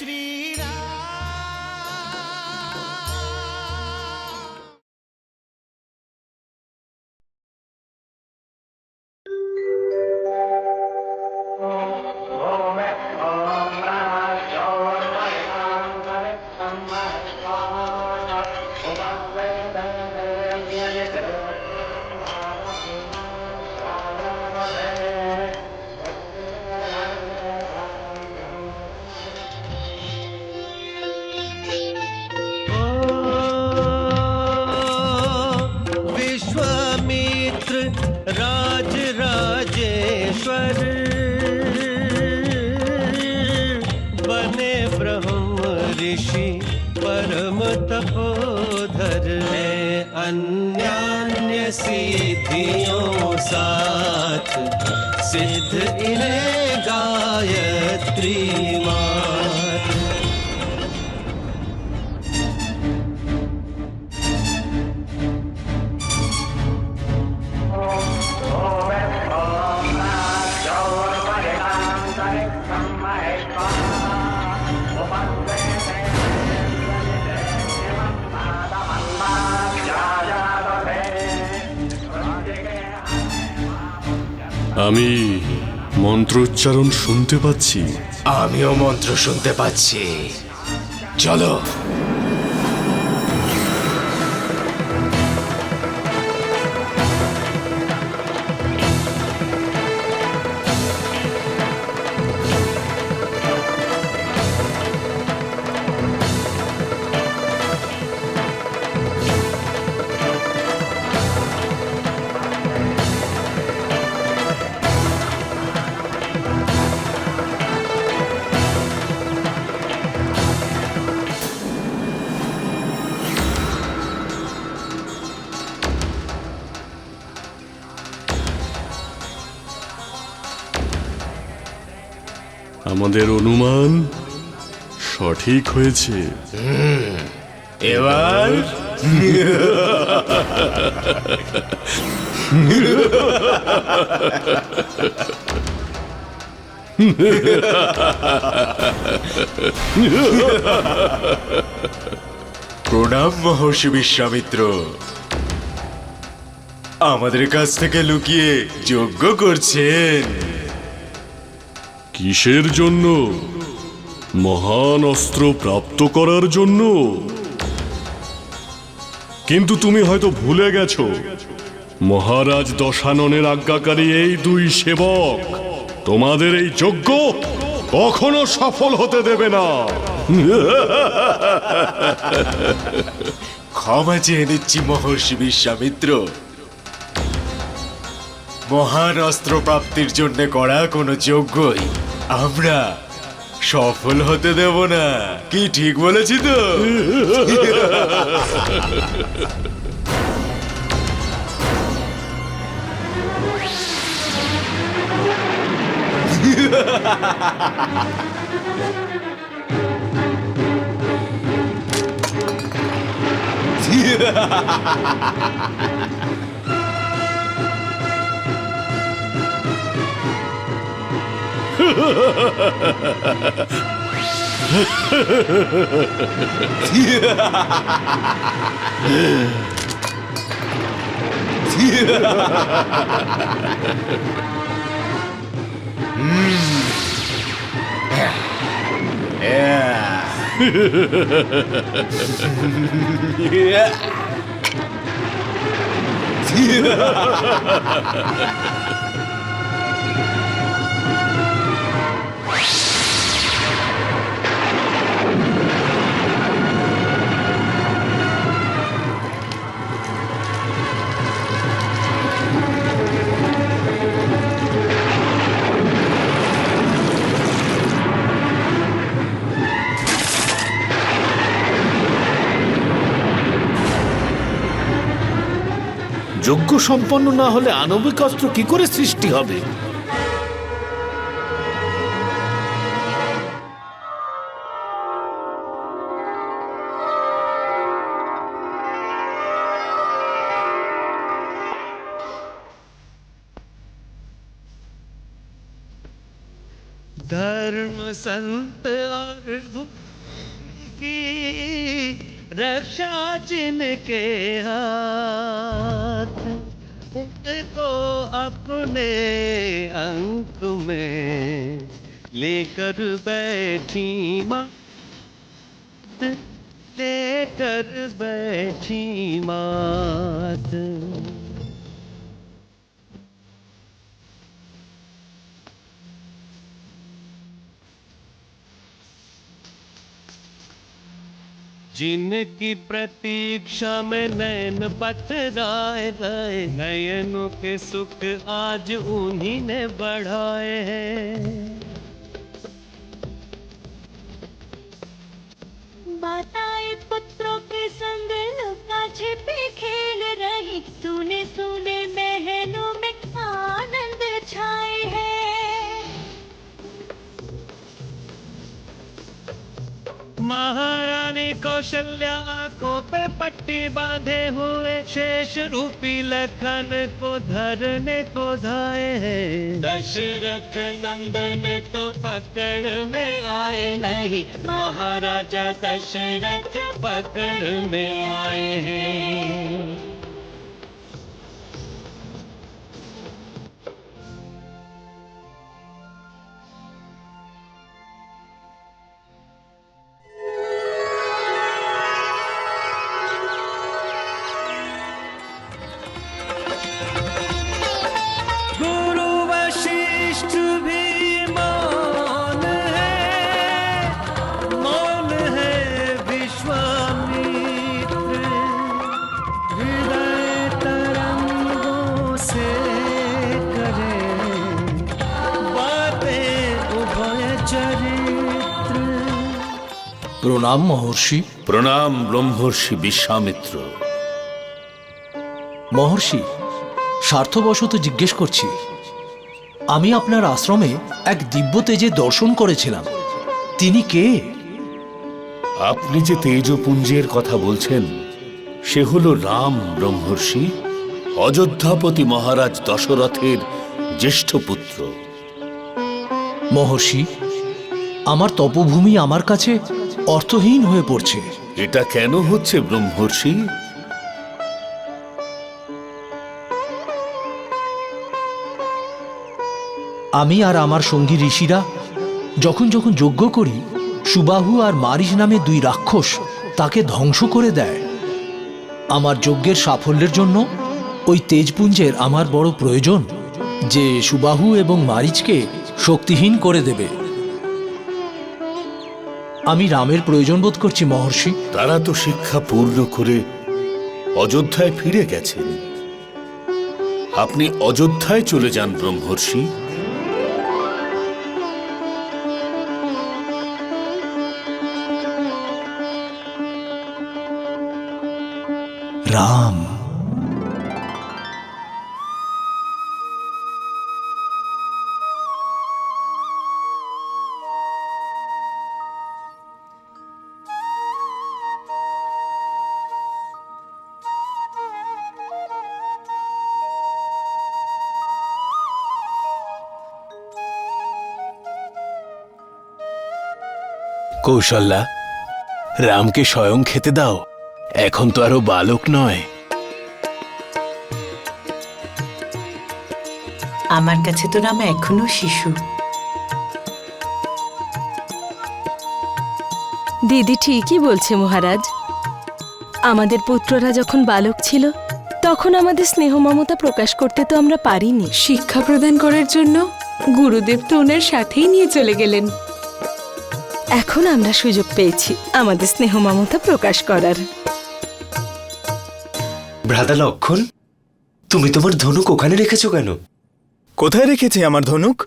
श्रीराम ब्रह्म ऋषि परम तपोधर। है अन्यान्य सिद्धियों साथ सिद्ध इन्हें गायत्री मात আমি মন্ত্র উচ্চারণ শুনতে পাচ্ছি। আমিও মন্ত্র শুনতে পাচ্ছি। চলো। আমাদের অনুমান সঠিক হয়েছে। এবার? প্রণাম মহর্ষি বিশ্বামিত্র। আমাদের কাছ থেকে লুকিয়ে যজ্ঞ করছেন। কিসের জন্য? মহান অস্ত্র প্রাপ্ত করার জন্য? কিন্তু তুমি হয়তো ভুলে গেছো, মহারাজ দশাননের আজ্ঞাকারী এই দুই সেবক তোমাদের এই যজ্ঞ কখনো সফল হতে দেবে না। ক্ষমা চেয়ে নিচ্ছি মহর্ষি বিশ্বামিত্র। মহান অস্ত্র প্রাপ্তির জন্য করা কোনো যোগ্যই। আমরা সফল হতে দেব না। কি ঠিক বলেছি তো? Yeah. যোগ্য সম্পন্ন না হলে আণবিক অস্ত্র কি করে সৃষ্টি হবে धर्म धर्म संत और भूत की रक्षा जिनके हाथ को अपने अंक में लेकर बैठी माँ। लेकर बैठी मात जिनकी प्रतीक्षा में नैन पथराए गए, नयनों के सुख आज उन्हीं ने बढ़ाए हैं। माताएँ पुत्रों के संग लुका छिपे खेल रही सुने सुने महलों में आनंद छाए। महारानी कौशल्या को पे पट्टी बांधे हुए शेष रूपी लखन को धरने को धाए हैं। दशरथ नंदन तो पकड़ में आए नहीं, महाराजा दशरथ पकड़ में आए हैं। প্রণাম মহর্ষি। প্রণাম ব্রহ্মর্ষি বিশ্বামিত্র। মহর্ষি স্বার্থবশত জিজ্ঞেস করছি। আমি আপনার আশ্রমে এক দিব্য তেজে দর্শন করেছিলাম। তিনি কে? আপনি যে তেজপুঞ্জের কথা বলছেন সে হল রাম ব্রহ্মর্ষি অযোধ্যাপতি মহারাজ দশরথের জ্যেষ্ঠ পুত্র। মহর্ষি আমার তপভূমি আমার কাছে অর্থহীন হয়ে পড়ছে। এটা কেন হচ্ছে ব্রহ্মর্ষি? আমি আর আমার সঙ্গী ঋষিরা যখন যখন যজ্ঞ করি সুবাহু আর মারিচ নামে দুই রাক্ষস তাকে ধ্বংস করে দেয়। আমার যজ্ঞের সাফল্যের জন্য ওই তেজপুঞ্জের আমার বড় প্রয়োজন যে সুবাহু এবং মারিচকে শক্তিহীন করে দেবে। আমি রামের প্রয়োজন বোধ করছি, মহর্ষি। তারা তো শিক্ষা পূর্ণ করে অযোধ্যায় ফিরে গেছেন। আপনি অযোধ্যায় চলে যান, ব্রহ্মর্ষি। কৌশল্যা রামকে স্বয়ং খেতে দাও। এখন তো আরও বালক নয়। আমার কাছে তো রাম এখনও শিশু। দিদি ঠিকই বলছে মহারাজ। আমাদের পুত্ররা যখন বালক ছিল তখন আমাদের স্নেহ মমতা প্রকাশ করতে তো আমরা পারিনি। শিক্ষা প্রদান করার জন্য গুরুদেব তো ওনার সাথেই নিয়ে চলে গেলেন। এখন আমরা সুযোগ পেয়েছি আমাদের স্নেহ মমতা প্রকাশ করার। ভ্রাতা লক্ষণ তুমি তোমার ধনুক ওখানে রেখেছো কেন? কোথায় রেখেছে আমার ধনুক?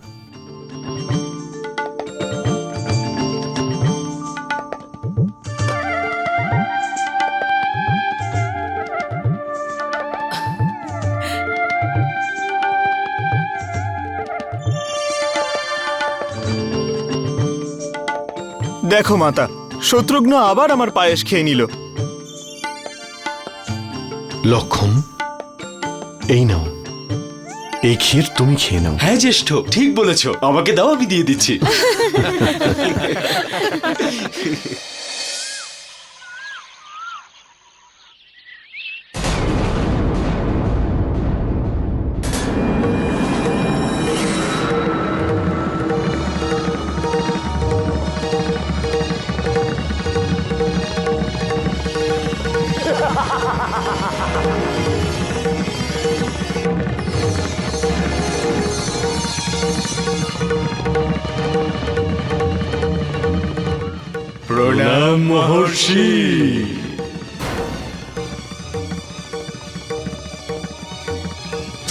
দেখো মাতা শত্রুঘ্ন আবার আমার পায়েস খেয়ে নিল। লক্ষণ এই নাও। এই ক্ষীর তুমি খেয়ে নাও। হ্যাঁ জ্যেষ্ঠ ঠিক বলেছ। আমাকে দাও আমি দিয়ে দিচ্ছি।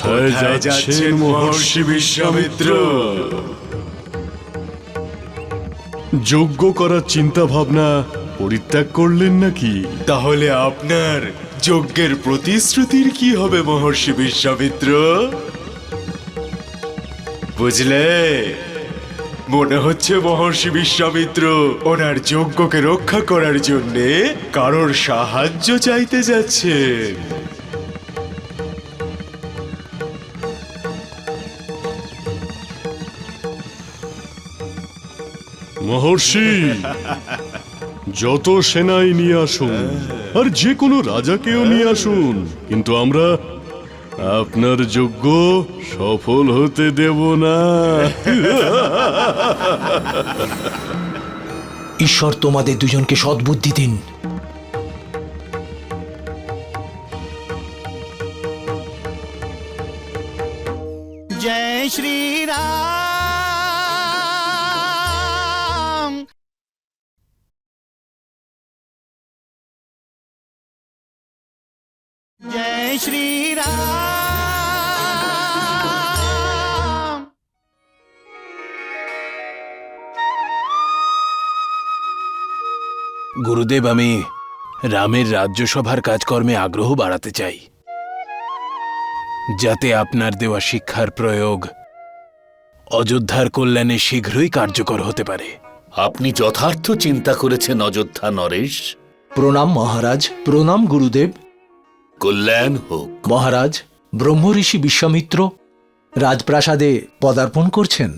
কোথায় যাচ্ছেন মহর্ষি বিশ্বামিত্র? যজ্ঞ করার চিন্তা ভাবনা পরিত্যাগ করলেন নাকি? তাহলে আপনার যজ্ঞের প্রতিশ্রুতির কি হবে মহর্ষি বিশ্বামিত্র? বুঝলে? মনে হচ্ছে মহর্ষি বিশ্বামিত্র ওনার যজ্ঞকে রক্ষা করার জন্যে কারোর সাহায্য চাইতে যাচ্ছেন। মহর্ষি, যত সেনাই নিয়ে আসুন, আর যে কোনো রাজাকেও নিয়ে আসুন, কিন্তু আমরা আপনার যোগ্য সফল হতে দেব না। ঈশ্বর তোমাদের দুজনকে সদ্বুদ্ধি দিন। গুরুদেব আমি রামের রাজ্যসভার কাজকর্মে আগ্রহ বাড়াতে চাই যাতে আপনার দেওয়া শিক্ষার প্রয়োগ অযোধ্যার কল্যাণে শীঘ্রই কার্যকর হতে পারে। আপনি যথার্থ চিন্তা করেছেন অযোধ্যা নরেশ? প্রণাম মহারাজ প্রণাম গুরুদেব। কল্যাণ হোক। মহারাজ ব্রহ্মঋষি বিশ্বামিত্র রাজপ্রাসাদে পদার্পণ করছেন।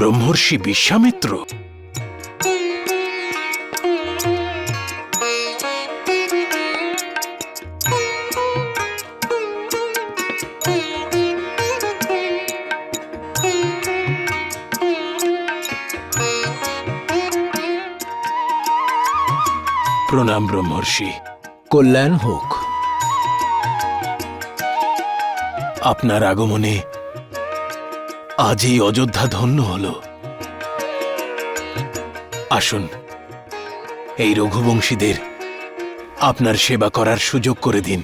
ব্রহ্মর্ষি বিশ্বামিত্র। প্রণাম ব্রহ্মর্ষি। কল্যাণ হোক। আপনার আগমনে আজ এই অযোধ্যা ধন্য হল। আসুন এই রঘুবংশীদের আপনার সেবা করার সুযোগ করে দিন।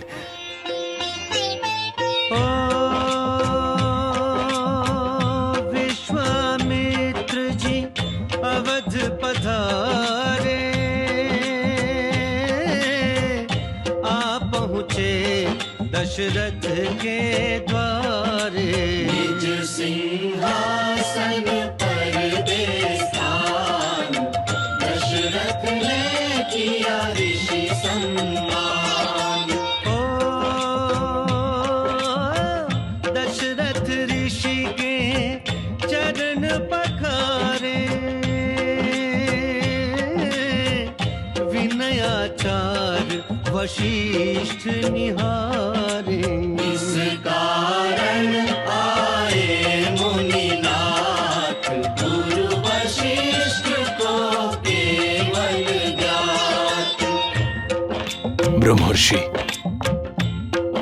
विनयाचार वशिष्ठ निहारे इस कारण आए मुनिनाथ गुरु वशिष्ठ को केवल ज्ञात ব্রহ্মর্ষি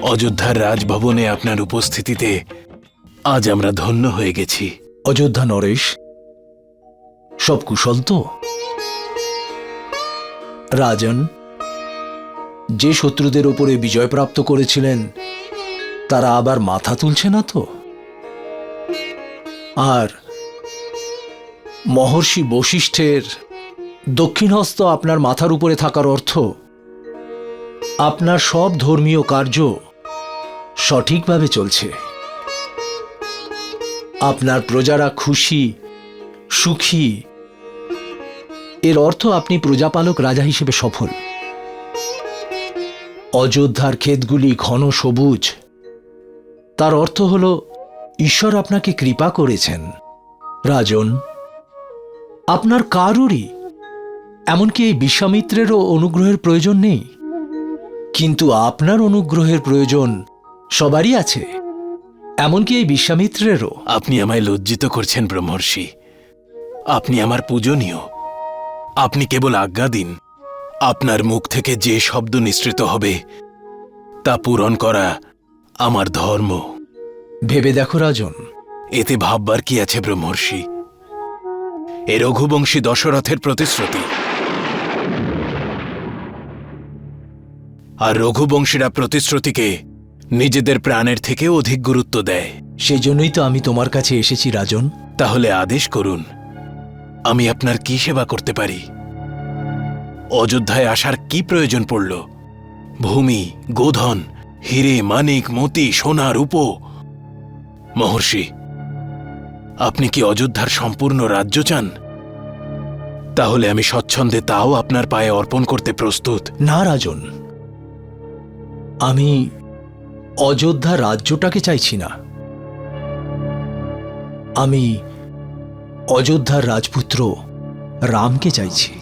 অযোধ্যার রাজভবনে আপনার উপস্থিতিতে আজ আমরা ধন্য হয়ে গেছি অযোধ্যা নরেশ সব কুশল তো রাজন যে শত্রুদের ওপরে বিজয় প্রাপ্ত করেছিলেন, তারা আবার মাথা তুলছে না তো? আর মহর্ষি বশিষ্ঠের দক্ষিণহস্ত আপনার মাথার উপরে থাকার অর্থ, আপনার সব ধর্মীয় কার্য সঠিকভাবে চলছে। আপনার প্রজারা খুশি, সুখী। এর অর্থ আপনি প্রজাপালক রাজা হিসেবে সফল। অযোধ্যার ক্ষেতগুলি ঘন সবুজ। তার অর্থ হল, ঈশ্বর আপনাকে কৃপা করেছেন। রাজন, আপনার কারুরই? এমনকি এই বিশ্বামিত্রেরও অনুগ্রহের প্রয়োজন নেই। কিন্তু আপনার অনুগ্রহের প্রয়োজন সবারই আছে। এমনকি এই বিশ্বামিত্রেরও। আপনি আমায় লজ্জিত করছেন ব্রহ্মর্ষি। আপনি আমার পূজনীয়। আপনি কেবল আজ্ঞা দিন। আপনার মুখ থেকে যে শব্দ নিঃসৃত হবে তা পূরণ করা আমার ধর্ম। ভেবে দেখো রাজন। এতে ভাববার কি আছে ব্রহ্মর্ষি? এ রঘুবংশী দশরথের প্রতিশ্রুতি। আর রঘুবংশীরা প্রতিশ্রুতিকে নিজেদের প্রাণের থেকে অধিক গুরুত্ব দেয়। সেজন্যই তো আমি তোমার কাছে এসেছি রাজন। তাহলে আদেশ করুন আমি আপনার কি সেবা করতে পারি? অযোধ্যায় আসার কি প্রয়োজন পড়ল? ভূমি, গোধন, হিরে, মানিক, মতি, সোনা, রূপ। মহর্ষি, আপনি কি অযোধ্যার সম্পূর্ণ রাজ্য চান? তাহলে আমি স্বচ্ছন্দে তাও আপনার পায়ে অর্পণ করতে প্রস্তুত। না, রাজন। আমি অযোধ্যা রাজ্যটাকে চাইছি না। আমি অযোধ্যার রাজপুত্র রামকে চাইছি।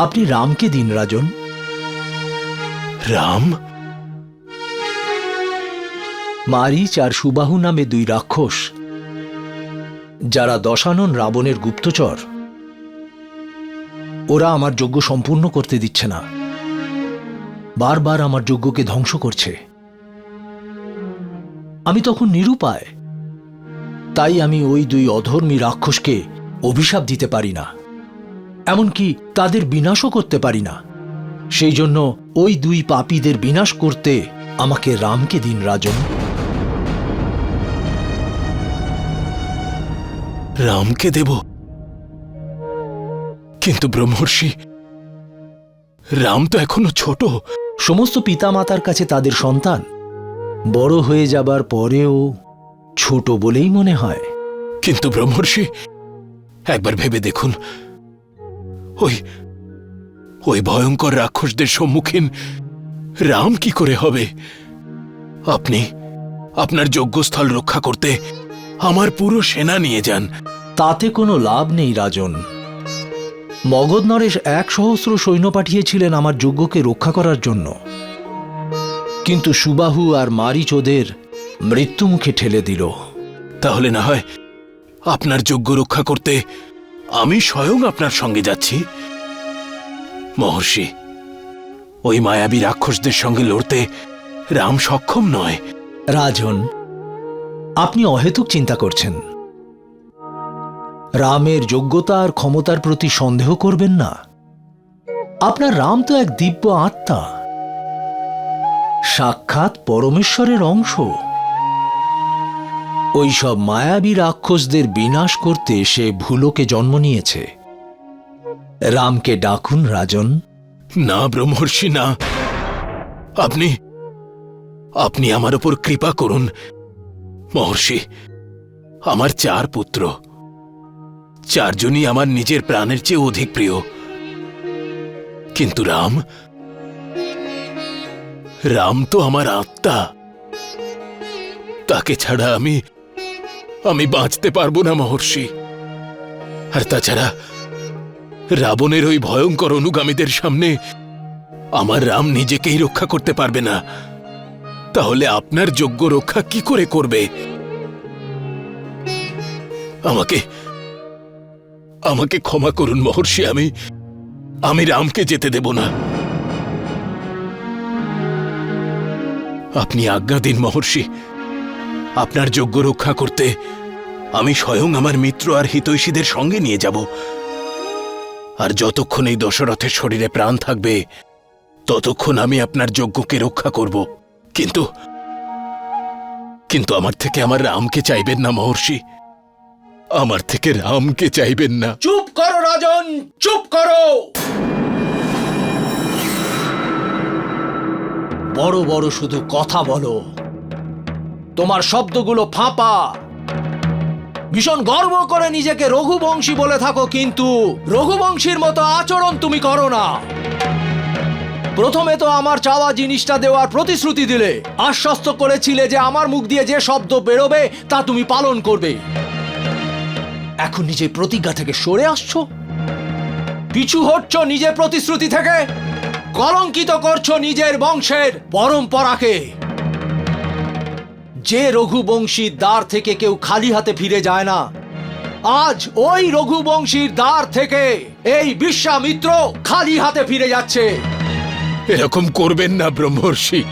আপনি রামকে দিন রাজন। রাম? মারিচ আর সুবাহু নামে দুই রাক্ষস যারা দশানন রাবণের গুপ্তচর। ওরা আমার যজ্ঞ সম্পূর্ণ করতে দিচ্ছে না। বারবার আমার যজ্ঞকে ধ্বংস করছে। আমি তখন নিরুপায়। তাই আমি ওই দুই অধর্মী রাক্ষসকে অভিশাপ দিতে পারি না। এমনকি তাদের বিনাশও করতে পারি না। সেই জন্য ওই দুই পাপীদের বিনাশ করতে আমাকে রামকে দিন রাজন। রামকে দেব। কিন্তু ব্রহ্মর্ষি রাম তো এখনও ছোট। সমস্ত পিতামাতার কাছে তাদের সন্তান। বড় হয়ে যাবার পরেও ছোট বলেই মনে হয়। কিন্তু ব্রহ্মর্ষি একবার ভেবে দেখুন ওই ওই ভয়ঙ্কর রাক্ষসদের সম্মুখীন রাম কি করে হবে? আপনি আপনার যজ্ঞস্থল রক্ষা করতে আমার পুরো সেনা নিয়ে যান। তাতে কোনো লাভ নেই রাজন। মগধ নরেশ এক সহস্র সৈন্য পাঠিয়েছিলেন আমার যজ্ঞকে রক্ষা করার জন্য। কিন্তু সুবাহু আর মারিচ ওদের মৃত্যুমুখে ঠেলে দিল। তাহলে না হয় আপনার যজ্ঞ রক্ষা করতে আমি স্বয়ং আপনার সঙ্গে যাচ্ছি। মহর্ষি, ওই মায়াবী রাক্ষসদের সঙ্গে লড়তে রাম সক্ষম নয়। রাজন, আপনি অহেতুক চিন্তা করছেন। রামের যোগ্যতা আর ক্ষমতার প্রতি সন্দেহ করবেন না। আপনার রাম তো এক দিব্য আত্মা। সাক্ষাৎ পরমেশ্বরের অংশ। ওইসব মায়াবী রাক্ষসদের বিনাশ করতে সে ভুলোকে জন্ম নিয়েছে। রামকে ডাকুন, রাজন। না, ব্রহ্মর্ষি, না। আপনি আপনি আমার উপর কৃপা করুন। মহর্ষি, আমার চার পুত্র। চারজনই আমার নিজের প্রাণের চেয়ে অধিক প্রিয়। কিন্তু রাম রাম তো আমার আত্মা। তাকে ছাড়া আমি আমি বাঁচতে পারব না, মহর্ষি। আর তাছাড়া, রাবণের ওই ভয়ঙ্কর অনুগামীদের সামনে আমার রাম নিজেকেই রক্ষা করতে পারবে না। তাহলে আপনার যোগ্য রক্ষা কি করে করবে? আমাকে আমাকে ক্ষমা করুন, মহর্ষি, আমি আমি রামকে যেতে দেব না। আপনি আজ্ঞা দিন, মহর্ষি। আপনার যোগ্য রক্ষা করতে আমি স্বয়ং আমার মিত্র আর হিতৈষীদের সঙ্গে নিয়ে যাব। আর যতক্ষণ এই দশরথের শরীরে প্রাণ থাকবে ততক্ষণ আমি আপনার যজ্ঞকে রক্ষা করব। কিন্তু কিন্তু আমার থেকে আমার রামকে চাইবেন না মহর্ষি। আমার থেকে রামকে চাইবেন না। চুপ করো রাজন চুপ করো। বড় বড় শুধু কথা বলো। তোমার শব্দগুলো ফাঁপা। ভীষণ গর্ব করে নিজেকে রঘুবংশী বলে থাকো, কিন্তু রঘুবংশীর মতো আচরণ তুমি করো না। প্রথমে তো আমার চাওয়া জিনিসটা দেওয়ার প্রতিশ্রুতি দিলে। আশ্বস্ত করেছিলে যে আমার মুখ দিয়ে যে শব্দ বেরোবে, তা তুমি পালন করবে। এখন নিজের প্রতিজ্ঞা থেকে সরে আসছো? পিছু হটছ নিজের প্রতিশ্রুতি থেকে? কলঙ্কিত করছ নিজের বংশের পরম্পরাকে। যে রঘুবংশীর দ্বার থেকে কেউ খালি হাতে ফিরে যায় না। আজ ওই রঘুবংশীর দ্বার থেকে এই বিশ্বামিত্র খালি হাতে ফিরে যাচ্ছে। এরকম করবেন না, ব্রহ্মর্ষি।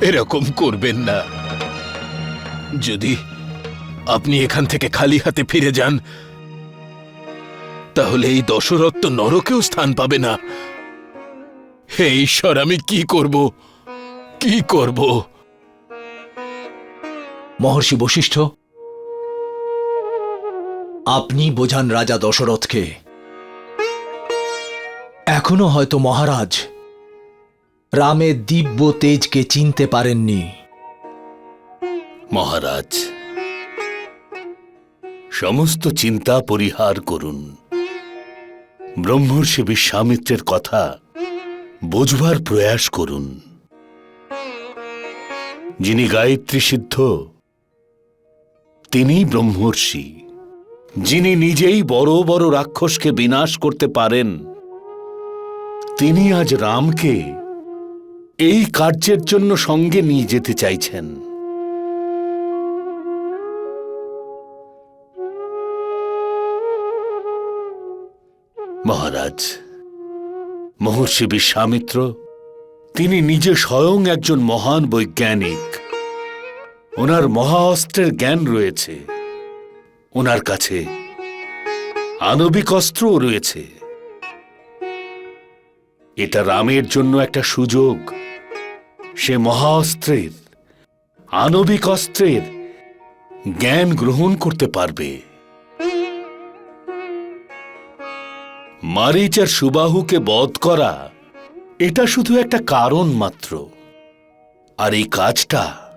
এরকম করবেন না। যদি আপনি এখান থেকে খালি হাতে ফিরে যান, তাহলে এই দশরথ তো নরকেও স্থান পাবে না। হে ঈশ্বর, আমি কি করব? কি করব? মহর্ষি বশিষ্ঠ, আপনি বোঝান রাজা দশরথকে। এখনও হয়তো মহারাজ রামের দিব্য তেজকে চিনতে পারেননি। মহারাজ, সমস্ত চিন্তা পরিহার করুন। ব্রহ্মর্ষি বিশ্বামিত্রের কথা বোঝবার প্রয়াস করুন। যিনি গায়ত্রী সিদ্ধ তিনি ব্রহ্মর্ষি, যিনি নিজেই বড় বড় রাক্ষসকে বিনাশ করতে পারেন। তিনি আজ রামকে এই কার্যের জন্য সঙ্গে নিয়ে যেতে চাইছেন। মহারাজ, মহর্ষি বিশ্বামিত্র, তিনি নিজে স্বয়ং একজন মহান বৈজ্ঞানিক। ওনার মহা অস্ত্রের জ্ঞান রয়েছে। ওনার কাছে আণবিক অস্ত্রও রয়েছে। এটা রামের জন্য একটা সুযোগ। সে মহা অস্ত্রের আণবিক অস্ত্রের জ্ঞান গ্রহণ করতে পারবে। মারিচ আর সুবাহুকে বধ করা, এটা শুধু একটা কারণ মাত্র। আর এই কাজটা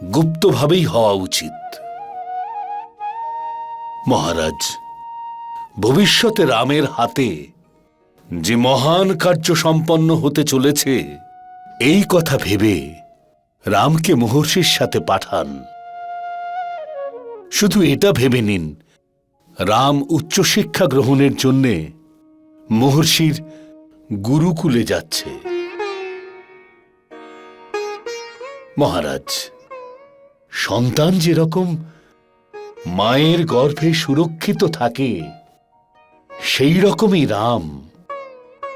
গুপ্তভাবেই হওয়া উচিত। মহারাজ, ভবিষ্যতে রামের হাতে যে মহান কার্য সম্পন্ন হতে চলেছে, এই কথা ভেবে রামকে মহর্ষির সাথে পাঠান। শুধু এটা ভেবে নিন, রাম উচ্চশিক্ষা গ্রহণের জন্যে মহর্ষির গুরুকুলে যাচ্ছে। মহারাজ সন্তান যেরকম মায়ের গর্ভে সুরক্ষিত থাকে, সেই রকমই রাম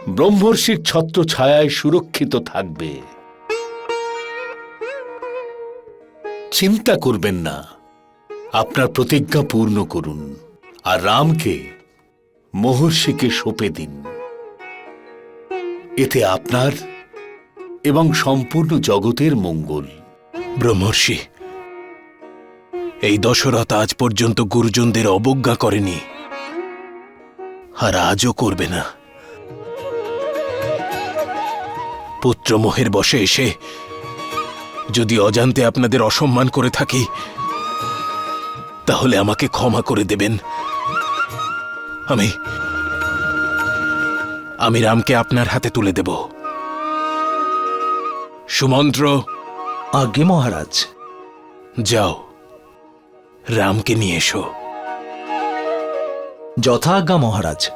ব্রহ্মর্ষির ছত্র ছায়ায় সুরক্ষিত থাকবে। চিন্তা করবেন না, আপনার প্রতিজ্ঞা পূর্ণ করুন আর রামকে মহর্ষিকে সঁপে দিন। এতে আপনার এবং সম্পূর্ণ জগতের মঙ্গল। ব্রহ্মর্ষি এই দশরথ আজ পর্যন্ত গুরুজনদের অবজ্ঞা করেনি। আর আজও করবে না। পুত্র মোহের বসে এসে যদি অজান্তে আপনাদের অসম্মান করে থাকি তাহলে আমাকে ক্ষমা করে দেবেন। আমি আমি রামকে আপনার হাতে তুলে দেব। সুমন্ত্র। আজ্ঞে মহারাজ। যাও। রামকে নিয়ে এসো। যথাজ্ঞা মহারাজ